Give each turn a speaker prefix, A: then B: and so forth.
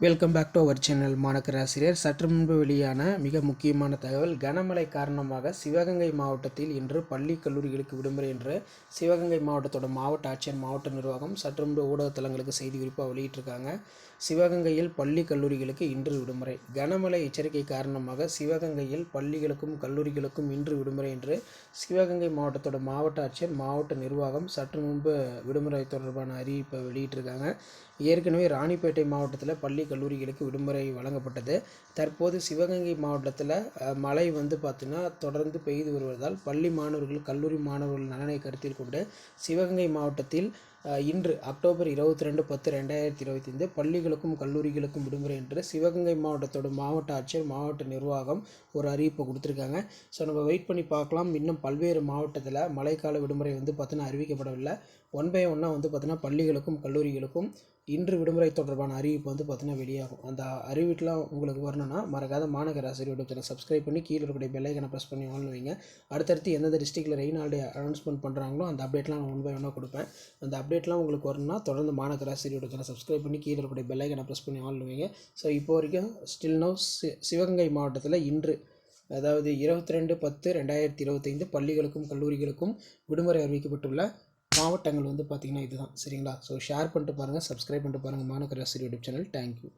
A: Welcome back to our channel மாணக்கராசிரியர் சற்று முன்பு வெளியான மிக முக்கியமான தகவல் கனமழை காரணமாக சிவகங்கை மாவட்டத்தில் இன்று பள்ளி கல்லூரிகளுக்கு விடுமுறை என்று சிவகங்கை மாவட்டத்தோட மாவட்ட ஆட்சியர் மாவட்ட நிர்வாகம் சற்று முன்பு ஊடகத்தலங்களுக்கு செய்தி குறிப்பாக வெளியிட்டிருக்காங்க. சிவகங்கையில் பள்ளி கல்லூரிகளுக்கு இன்று விடுமுறை. கனமழை எச்சரிக்கை காரணமாக சிவகங்கையில் பள்ளிகளுக்கும் கல்லூரிகளுக்கும் இன்று விடுமுறை என்று சிவகங்கை மாவட்டத்தோட மாவட்ட ஆட்சியர் மாவட்ட நிர்வாகம் சற்று முன்பு விடுமுறை தொடர்பான அறிவிப்பை வெளியிட்டிருக்காங்க. ஏற்கனவே ராணிப்பேட்டை மாவட்டத்தில் பள்ளி கல்லூரிகளுக்கு விடுமுறை வழங்கப்பட்டது. தற்போது சிவகங்கை மாவட்டத்தில் மழை வந்து பார்த்திங்கன்னா தொடர்ந்து பெய்து வருவதால் பள்ளி மாணவர்கள் கல்லூரி மாணவர்கள் நலனை கருத்தில் கொண்டு சிவகங்கை மாவட்டத்தில் இன்று அக்டோபர் இருபத்தி ரெண்டு பத்து ரெண்டாயிரத்தி இருபத்தி ஐந்து பள்ளிகளுக்கும் கல்லூரிகளுக்கும் விடுமுறை என்று சிவகங்கை மாவட்டத்தோட மாவட்ட ஆட்சியர் மாவட்ட நிர்வாகம் ஒரு அறிவிப்பை கொடுத்துருக்காங்க. ஸோ நம்ம வெயிட் பண்ணி பார்க்கலாம் இன்னும் பல்வேறு மாவட்டத்தில் மழைக்கால விடுமுறை வந்து பார்த்தீங்கன்னா அறிவிக்கப்படவில்லை. ஒன் பை ஒன்னாக வந்து பார்த்தீங்கன்னா பள்ளிகளுக்கும் கல்லூரிகளுக்கும் இன்று விடுமுறை தொடர்பான அறிவிப்பு வந்து பார்த்தீங்கன்னா வெளியாகும். அந்த அறிவிப்புலாம் உங்களுக்கு வரணும்னா மறக்காத மாநகர ஆசிரியர் யூடியூப் சேனல் சப்ஸ்கிரைப் பண்ணி கீழே இருக்கக்கூடிய பெல்லைக்கனை ப்ரெஸ் பண்ணி ஆன் வைங்க. அடுத்தடுத்து எந்தெந்த டிஸ்ட்ரிக்டில் ரெயின் ஹாலிடே அனௌன்ஸ்மெண்ட் பண்ணுறாங்களோ அந்த அப்டேட்லாம் நான் ஒன் பை ஒன்னாக கொடுப்பேன். அந்த அப்டேட்லாம் உங்களுக்கு வரணும்னா தொடர்ந்து மாநகர ஆசிரியர் யூடியூப் சேனல் சப்ஸ்கிரைப் பண்ணி கீழே இருக்கக்கூடிய பெல்லைக்கனை ப்ரெஸ் பண்ணி ஆன் வைங்க. ஸோ இப்போ வரைக்கும் ஸ்டில் நவ் சி சிவகங்கை மாவட்டத்தில் இன்று அதாவது இருபத்தி ரெண்டு பத்து ரெண்டாயிரத்தி இருபத்தைந்து பள்ளிகளுக்கும் கல்லூரிகளுக்கும் விடுமுறை அறிவிக்கப்பட்டுள்ள மாவட்டங்கள் வந்து பார்த்திங்கன்னா இதுதான். சரிங்களா? ஸோ ஷேர் பண்ணிட்டு பாருங்கள் சப்ஸ்கிரைப் பண்ணிட்டு பாருங்கள் மாநகர ஆசிரியர் யூடியூப் சேனல். தேங்க்யூ